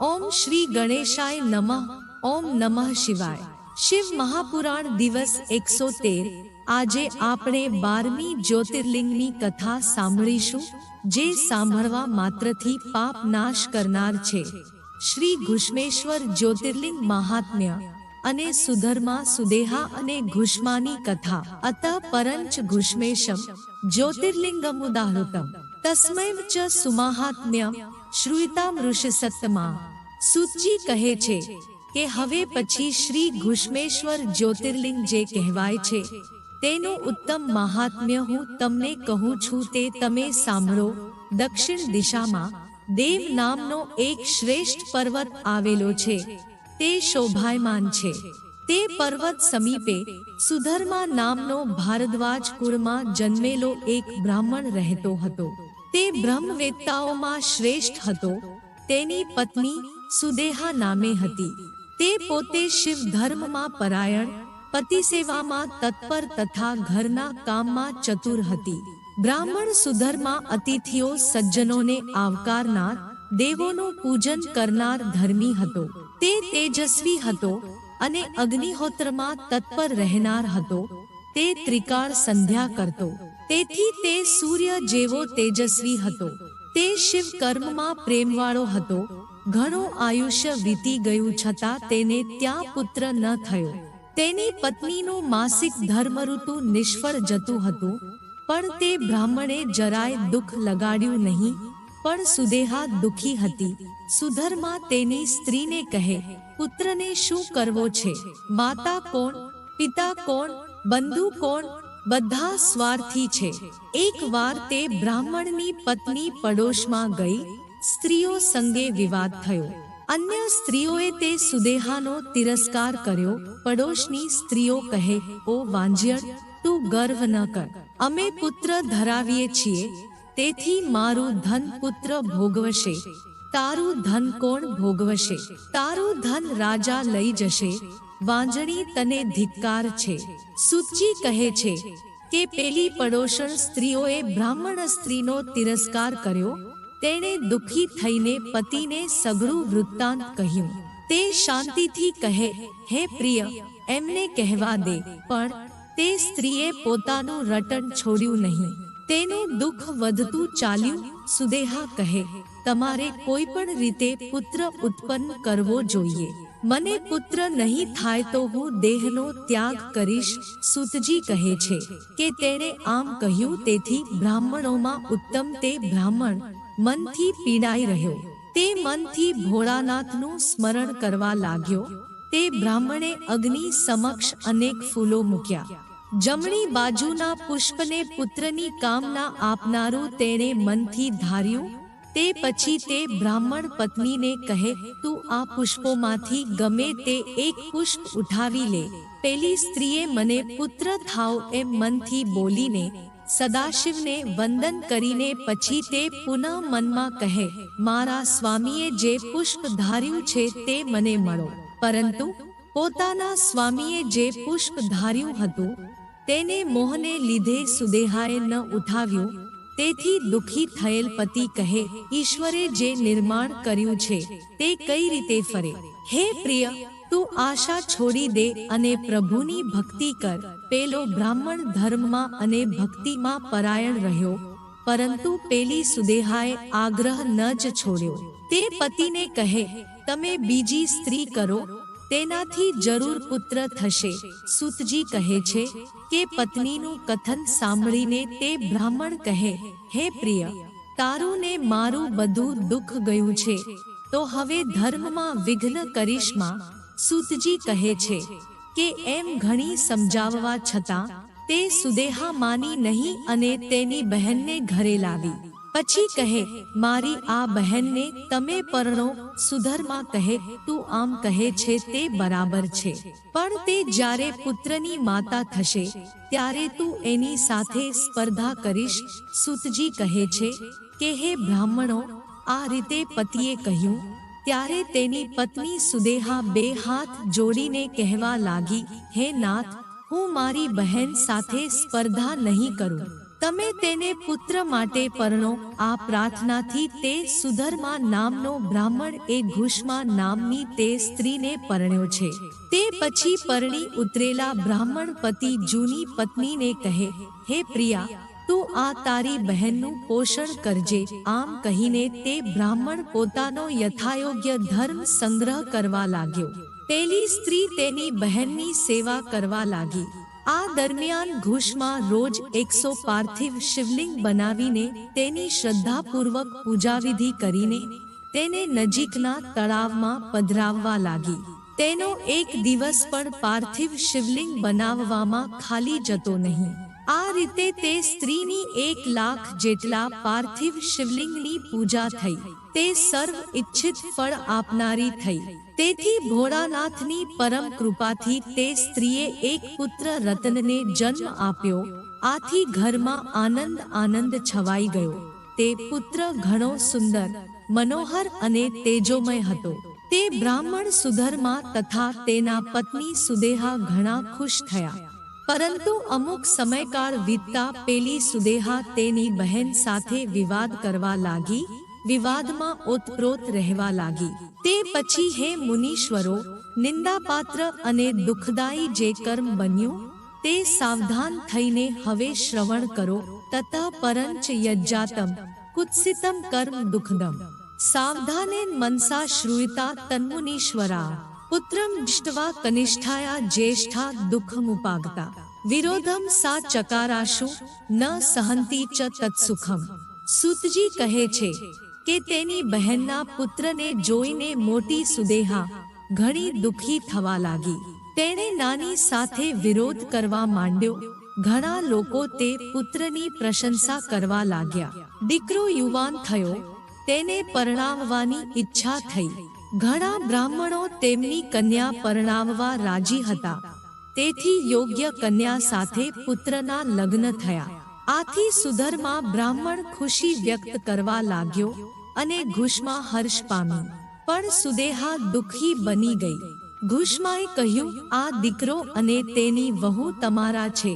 ઓમ શ્રી ગણેશાય નમઃ. ઓમ નમઃ શિવાય. શિવ મહાપુરાણ દિવસ એકસો તેર. આજે આપણે બારમી જ્યોતિર્લિંગની કથા સાંભળીશું, જે સાંભળવા માત્રથી પાપ નાશ કરનાર છે. શ્રી ઘુષ્મેશ્વર જ્યોતિર્લિંગ મહાત્મ્ય અને સુધર્મા સુદેહા અને ઘુષ્માની કથા. અત પરંચ ઘુષ્મેશમ જ્યોતિર્લિંગમુદાહૃતમ. તસ્મૈવ ચ સુમાહાત્મ્ય શ્રુયતામ ઋષિસત્તમા સુતજી કહે છે કે હવે પછી શ્રી ઘુષ્મેશ્વર જ્યોતિર્લિંગ જે કહેવાય છે, તેનું ઉત્તમ મહાત્મ્ય હું તમને કહું છું તે તમે સાંભળો. દક્ષિણ દિશામાં દેવ નામનો એક શ્રેષ્ઠ પર્વત આવેલો છે, તે શોભાયમાન છે. તે પર્વત સમીપે સુધર્મા નામનો ભારદ્વાજ કુળમાં જન્મેલો એક બ્રાહ્મણ રહેતો હતો. તે બ્રહ્મવેત્તાઓમાં શ્રેષ્ઠ હતો. તેની પત્ની સુદેહા નામે હતી. તે પોતે શિવ ધર્મમાં પરાયણ, પતિ સેવામાં તત્પર તથા ઘરના કામમાં ચતુર હતી. બ્રાહ્મણ સુધર્મા અતિથિઓ સજ્જનોને આવકારનાર, દેવોનું પૂજન કરનાર ધર્મી હતો. તે તેજસ્વી હતો અને અગ્નિહોત્રમાં તત્પર રહેનાર હતો. તે ત્રિકાળ સંધ્યા કરતો. તેથી તે સૂર્ય જેવો તેજસ્વી હતો. તે શિવ કર્મમાં પ્રેમવાળો હતો. ઘણું આયુષ્ય વીતી ગયું છતાં તેને ત્યાં પુત્ર ન થયો. તેની પત્નીનું માસિક ધર્મઋતુ નિષ્ફળ જતું હતું. પણ તે બ્રાહ્મણે જરાય દુઃખ લગાડ્યું નહીં. પણ સુદેહા દુઃખી હતી. સુધર્મા તેની સ્ત્રીને કહે, પુત્રને શું કરવો છે? માતા કોણ? પિતા કોણ? બંધુ કોણ? બધા સ્વાર્થી છે. એકવાર તે બ્રાહ્મણની પત્ની પડોશમાં ગઈ, સ્ત્રીઓ સંગે વિવાદ થયો. અન્ય સ્ત્રીઓએ તે સુદેહાનો તિરસ્કાર કર્યો. પડોશની સ્ત્રીઓ કહે, ઓ વાંજ્યણ તું ગર્વ ન કર. અમે પુત્ર ધરાવીએ છીએ. તેથી મારું ધન પુત્ર ભોગવશે. તારું ધન કોણ ભોગવશે? તારું ધન રાજા લઈ જશે. વાંજણી તને ધિક્કાર છે. સુચી કહે છે કે પેલી પડોશણ સ્ત્રીઓએ બ્રાહ્મણ સ્ત્રીનો તિરસ્કાર કર્યો, તેણે દુખી થઈને પતિને સઘળું વૃત્તાંત કહ્યું. તે શાંતિથી કહે, હે પ્રિય, એમને કહેવા દે, પણ તે સ્ત્રીએ પોતાનું રટણ છોડ્યું નહીં. તેનું દુઃખ વધતું ચાલ્યું સુદેહા કહે, તમારે કોઈ પણ રીતે પુત્ર ઉત્પન્ન કરવો જોઈએ. મને પુત્ર નહીં થાય તો હું દેહનો ત્યાગ કરીશ, સુતજી કહે છે, કે તેણે આમ કહ્યું તેથી બ્રાહ્મણોમાં ઉત્તમ તે બ્રાહ્મણ મનથી પીડાઈ રહ્યો. તે મનથી ભોળાનાથનું સ્મરણ કરવા લાગ્યો. તે બ્રાહ્મણે અગ્નિ સમક્ષ અનેક ફૂલો મૂક્યા. જમણી બાજુના પુષ્પને પુત્રની કામના આપનારું તેણે મનથી ધાર્યું તે પછી તે બ્રાહ્મણ પત્નીને કહે, તું આ પુષ્પોમાંથી ગમે તે એક પુષ્પ ઉઠાવી લે. પેલી સ્ત્રીએ મને, પુત્ર થાવ એમ મનથી બોલીને સદાશિવને વંદન કરીને પછી તે પુનઃ મનમાં કહે, મારા સ્વામીએ જે પુષ્પ ધાર્યું છે તે મને મળો. પરંતુ પોતાના સ્વામીએ જે પુષ્પ ધાર્યું હતું, તેને મોહને લીધે સુદેહાએ ન ઉઠાવ્યું તેથી દુખી થયેલ પતિ કહે, ઈશ્વરે જે નિર્માણ કર્યું છે, તે કઈ રીતે ફરે? હે પ્રિય, તું આશા છોડી દે અને પ્રભુની ભક્તિ કર. પેલો બ્રાહ્મણ ધર્મમાં અને ભક્તિમાં પરાયણ રહ્યો, પરંતુ પેલી સુદેહાએ આગ્રહ ન જ છોડ્યો. તે પતિને કહે, તમે બીજી સ્ત્રી કરો તેનાથી જરૂર પુત્ર થશે. સુતજી કહે છે કે પત્નીનું કથન સાંભળીને તે બ્રાહ્મણ કહે, હે પ્રિય, તારું ને મારું બધું દુઃખ ગયું છે. તો હવે ધર્મમાં વિઘ્ન કરીશમાં સુતજી કહે છે કે એમ ઘણી સમજાવવા છતાં તે સુદેહા માની નહીં અને તેની બહેનને ઘરે લાવી. પછી કહે, મારી આ બહેનને તમે પરણો, સુધરમાં કહે, તું આમ કહે છે તે બરાબર છે. પણ તે જ્યારે પુત્રની માતા થશે, ત્યારે તું એની સાથે સ્પર્ધા કરીશ. સુતજી કહે છે, કે હે બ્રાહ્મણો, આ રીતે પતિએ કહ્યું, ત્યારે તેની પત્ની સુદેહા બે હાથ જોડીને કહેવા લાગી, હે નાથ, હું મારી બહેન સાથે સ્પર્ધા નહીં કરું. તમે તેને પુત્ર માટે પરણો. આ પ્રાર્થનાથી તે સુધર્મા નામનો બ્રાહ્મણ એ ઘુષ્મા નામની તે સ્ત્રીને પરણ્યો છે. તે પછી પરણી ઉતરેલા બ્રાહ્મણ પતિ જૂની પત્નીને કહે, હે પ્રિયા, તું આ તારી બહેનનું પોષણ કરજે. આમ કહીને તે બ્રાહ્મણ પોતાનો યથાયોગ્ય ધર્મ સંગ્રહ કરવા લાગ્યો. પેલી સ્ત્રી તેની બહેનની સેવા કરવા લાગી. આ દરમિયાન ઘુષમાં રોજ એકસો પાર્થિવ શિવલિંગ બનાવીને તેની શ્રદ્ધાપૂર્વક પૂજાવિધિ કરીને તેને નજીકના તળાવમાં પધરાવવા લાગી. તેનો એક દિવસ પણ પાર્થિવ શિવલિંગ બનાવવામાં ખાલી જતો નહીં. આ રીતે તે સ્ત્રીની એક લાખ જેટલા પાર્થિવ શિવલિંગની પૂજા થઈ. તે સર્વ ઈચ્છિત ફળ આપનારી થઈ. તેથી ભોળાનાથની પરમ કૃપાથી તે સ્ત્રીએ એક પુત્ર રતનને જન્મ આપ્યો. આથી ઘરમાં આનંદ આનંદ છવાઈ ગયો. તે પુત્ર ઘણો સુંદર, મનોહર અને તેજોમય હતો. તે બ્રાહ્મણ સુધર્મા તથા તેના પત્ની સુદેહા ઘણા ખુશ થયા. પરંતુ અમુક સમયકાળ વીતતા પેલી સુદેહા તેની બહેન સાથે વિવાદ કરવા લાગી. વિવાદમાં ઓતપ્રોત રહેવા લાગી. તે પછી હે મુનીશ્વરો, નિંદાપાત્ર અને દુઃખદાયી જે કર્મ બન્યું, તે સાવધાન થઈને હવે શ્રવણ કરો તત પરંચ યજ્જાતમ, કુત્સિતમ કર્મ દુઃખદમ. સાવધાને મનસા શ્રુયતા તન્મુનીશ્વરા. પુત્રમ દૃષ્ટવા કનિષ્ઠાયા જ્યેષ્ઠા દુઃખમુપાગતા. વિરોધમ સા ચકારાશુ, ન સહંતી ચ તત્સુખમ. સુતજી કહે છે કે તેની બહેનના પુત્રને જોઈને મોટી સુદેહા, ઘણી દુઃખી થવા લાગી. તેણે નાની સાથે વિરોધ કરવા માંડ્યો. ઘણા લોકો તે પુત્રની પ્રશંસા કરવા લાગ્યા. દીકરો યુવાન થયો. તેને પરણાવવાની ઈચ્છા થઈ. ઘણા બ્રાહ્મણો તેમની કન્યા પરણાવવા રાજી હતા. તેથી યોગ્ય કન્યા સાથે પુત્રના લગ્ન થયા. આથી સુધરમાં બ્રાહ્મણ ખુશી વ્યક્ત કરવા લાગ્યો. અને ઘુષ્મા હર્ષ પામી. પણ સુદેહા દુઃખી બની ગઈ. ઘુષ્માએ કહ્યું, આ દીકરો અને તેની વહુ તમારા છે.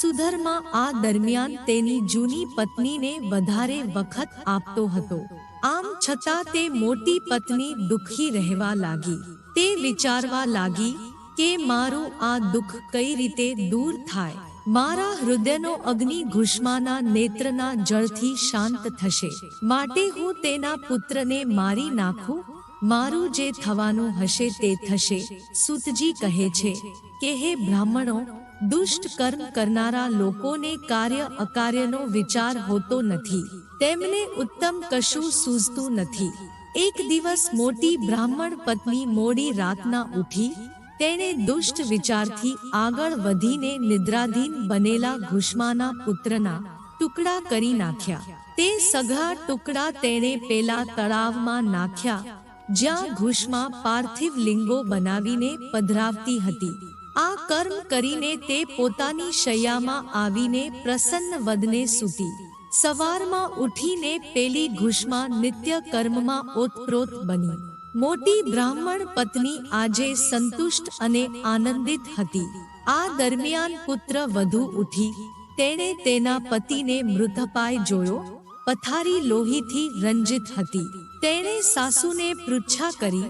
સુધરમાં આ દરમિયાન તેની જૂની પત્નીને વધારે વખત આપતો હતો. આમ છતાં તે મોટી પત્ની દુઃખી રહેવા લાગી. તે વિચારવા લાગી કે મારું આ દુઃખ કઈ રીતે દૂર થાય? મારા હૃદયનો અગ્નિ ઘુષ્માના નેત્રના જળથી શાંત થશે. માટે હું તેના પુત્રને મારી નાખું. મારું જે થવાનું હશે તે થશે, સુતજી કહે છે. કે હે બ્રાહ્મણો, દુષ્ટ કર્મ કરનારા લોકોને કાર્ય અકાર્યનો વિચાર હોતો નથી. તેમને ઉત્તમ કશું સૂઝતું નથી. એક દિવસ મોટી બ્રાહ્મણ પત્ની મોડી રાતના ઉઠી તેણે દુષ્ટ વિચારથી આગળ વધીને નિદ્રાધીન બનેલા ઘુષ્માના પુત્રના ટુકડા કરી નાખ્યા. તે સઘા ટુકડા તેણે પેલા તળાવમાં નાખ્યા, જ્યાં ઘુષ્મા પાર્થિવ લિંગો બનાવીને પધરાવતી હતી. આ કર્મ કરીને તે પોતાની શૈયામાં આવીને પ્રસન્ન વદને સૂતી. સવારમાં ઉઠીને પેલી ઘુષ્મા નિત્ય કર્મમાં ઓતપ્રોત બની. મોટી બ્રાહ્મણ પત્ની આજે સંતુષ્ટ અને આનંદિત હતી. આ દરમિયાન પુત્ર વધુ ઉઠી. તેણે તેના પતિને મૃતપાય જોયો. પથારી લોહીથી રંજિત હતી. તેણે સાસુને પૃચ્છા કરી.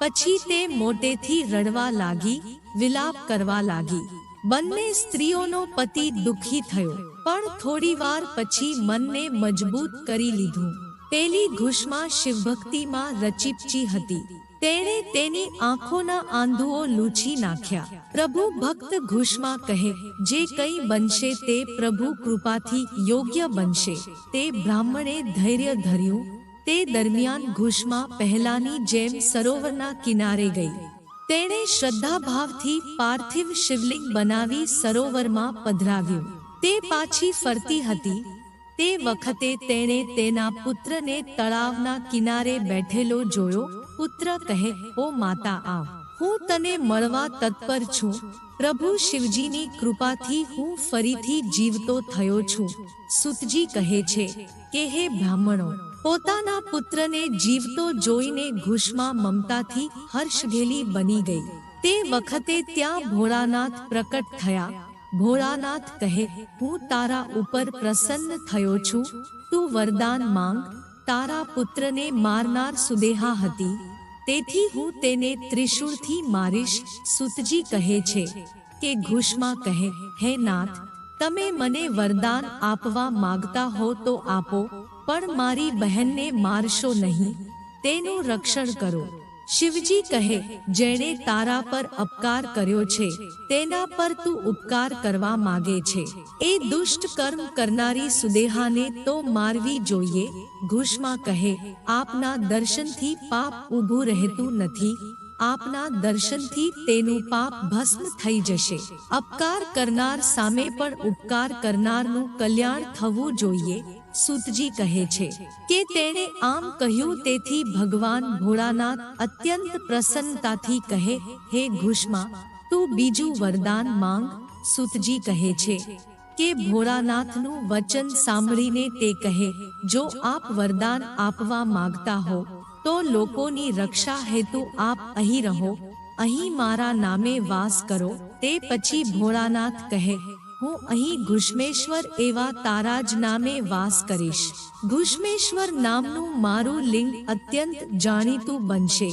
પછી તે મોટેથી રડવા લાગી, વિલાપ કરવા લાગી. બંને સ્ત્રીઓનો પતિ દુઃખી થયો. પણ થોડીવાર પછી મનને મજબૂત કરી લીધું. પેલી ઘુષમાં શિવભક્તિમાં રચીપચી હતી. તેણે તેની આંખોના આંધુઓ લૂછી નાખ્યા. પ્રભુ ભક્ત ઘુષમાં કહે, જે કંઈ બનશે તે પ્રભુ કૃપાથી યોગ્ય બનશે. તે બ્રાહ્મણે ધૈર્ય ધર્યું. તે દરમિયાન ઘુષમાં પહેલાની જેમ સરોવરના કિનારે ગઈ. તેણે શ્રદ્ધાભાવથી પાર્થિવ શિવલિંગ બનાવી સરોવરમાં પધરાવ્યું. તે પાછી ફરતી હતી. તે વખતે તેણે તેના પુત્રને તળાવના કિનારે બેઠેલો જોયો, પુત્ર કહે, ઓ માતા આવ હું તને મળવા તત્પર છું. પ્રભુ શિવજીની કૃપાથી હું ફરીથી જીવતો થયો છું. સુતજી કહે છે, કે હે બ્રાહ્મણો, પોતાના પુત્રને જીવતો જોઈને ઘુષમાં મમતાથી હર્ષઘેલી બની ગઈ. તે વખતે ત્યાં ભોળાનાથ પ્રકટ થયા. ભોળાનાથ કહે, હું તારા ઉપર પ્રસન્ન થયો છું. તું વરદાન માંગ. તારા પુત્રને મારનાર સુદેહા હતી. તેથી હું તેને ત્રિશૂળથી મારીશ. સુતજી કહે છે કે ઘુષમાં કહે, હે નાથ, તમે મને વરદાન આપવા માગતા હો તો આપો, પણ મારી બહેનને મારશો નહીં. તેનું રક્ષણ કરો. શિવજી કહે, જેણે તારા પર અપકાર કર્યો છે, તેના પર તું ઉપકાર કરવા માગે છે. એ દુષ્ટ કર્મ કરનારી સુદેહાને તો મારવી જોઈએ. ઘુષમાં કહે, આપના દર્શનથી પાપ ઊભું રહેતું નથી. આપના દર્શનથી તેનું પાપ ભસ્મ થઈ જશે. અપકાર કરનાર સામે પણ ઉપકાર કરનારનું કલ્યાણ થવું જોઈએ. સુતજી કહે છે કે તેણે આમ કહ્યું, તેથી ભગવાન ભોળાનાથ અત્યંત પ્રસન્નતાથી કહે, હે ઘુષ્મા, તું બીજું વરદાન માંગ. સુતજી કહે છે કે ભોળાનાથનું વચન સાંભળીને તે કહે, જો આપ વરદાન આપવા માંગતા હો, તો લોકોની રક્ષા હેતુ આપ અહીં રહો, અહીં મારા નામે વાસ કરો. તે પછી ભોળાનાથ કહે હું અહીં ઘુષ્મેશ્વર એવા તારા જ નામે વાસ કરીશ. ઘુષ્મેશ્વર નામનું મારું લિંગ અત્યંત જાણીતું બનશે.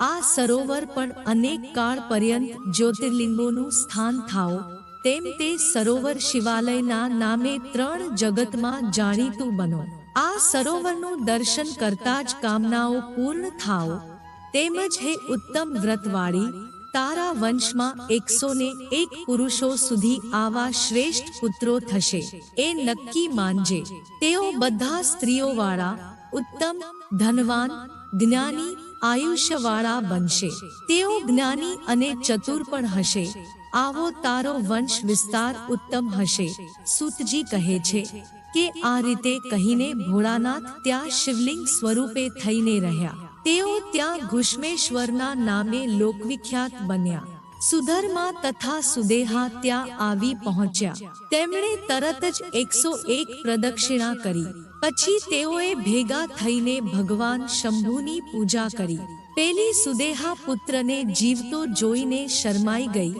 આ સરોવર પણ અનેક કાળ પર્યંત જ્યોતિર્લિંગોનું સ્થાન થાઓ. તેમ તે સરોવર શિવાલયના નામે ત્રણ જગતમાં જાણીતું બનો. આ સરોવરનું દર્શન કરતા જ કામનાઓ પૂર્ણ થાઓ. તેમજ હે ઉત્તમ વ્રતવાળી તારા વંશમાં એકસો ને એક પુરુષો સુધી આવા શ્રેષ્ઠ પુત્રો થશે. એ નક્કી માનજે. તેઓ બધા સ્ત્રીઓવાળા ઉત્તમ, ધનવાન, જ્ઞાની, આયુષ્યવાળા બનશે. તેઓ જ્ઞાની અને ચતુર પણ હશે. આવો તારો વંશ વિસ્તાર ઉત્તમ હશે. સુતજી કહે છે કે આ રીતે કહીને ભોળાનાથ ત્યાં શિવલિંગ સ્વરૂપે થઈને રહ્યા. તેઓ ત્યાં ઘુષ્મેશ્વરના નામે લોકવિખ્યાત બન્યા. સુધર્મા તથા સુદેહા ત્યાં આવી પહોંચ્યા. તેમણે તરત જ એકસો એક પ્રદક્ષિણા કરી. પછી તેઓએ ભેગા થઈને ભગવાન શંભુની પૂજા કરી. પેલી સુદેહા પુત્રને જીવતો જોઈને શરમાઈ ગઈ.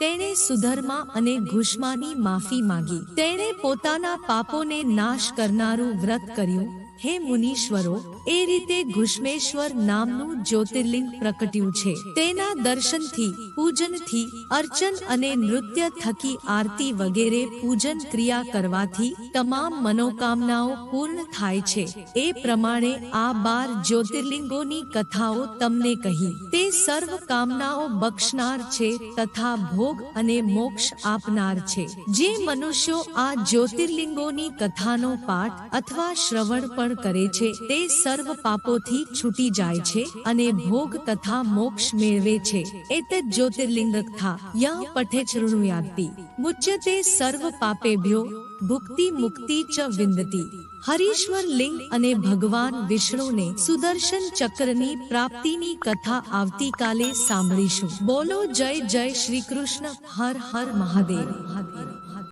તેણે સુધર્મા અને ઘુષ્માની માફી માંગી. તેણે પોતાના પાપોને નાશ કરનારું વ્રત કર્યું. હે મુનીશ્વરો, એ રીતે ઘુષ્મેશ્વર નામનું જ્યોતિર્લિંગ પ્રકટ્યું છે. તેના દર્શનથી, પૂજનથી, અર્ચન અને નૃત્ય થકી આરતી વગેરે પૂજન ક્રિયા કરવાથી તમામ મનોકામનાઓ પૂર્ણ થાય છે. એ પ્રમાણે આ બાર જ્યોતિર્લિંગોની કથાઓ તમને કહી. તે સર્વ કામનાઓ બક્ષનાર છે તથા ભોગ અને મોક્ષ આપનાર છે. જે મનુષ્યો આ જ્યોતિર્લિંગોની કથાનો પાઠ અથવા શ્રવણ પણ કરે છે. તે સર્વ પાપોથી છૂટી જાય છે અને ભોગ તથા મોક્ષ મેળવે છે. એત જ્યોતિર્લિંગ થા યા પઠે શૃણુયાતિ મુચ્યતે સર્વ પાપેભ્યો, ભુક્તિ મુક્તિ ચ વિંદતી. હરીશ્વર લિંગ અને ભગવાન વિષ્ણુને સુદર્શન ચક્રની પ્રાપ્તિની કથા આવતીકાલે સાંભળીશું. બોલો જય જય શ્રી કૃષ્ણ. હર હર મહાદેવ.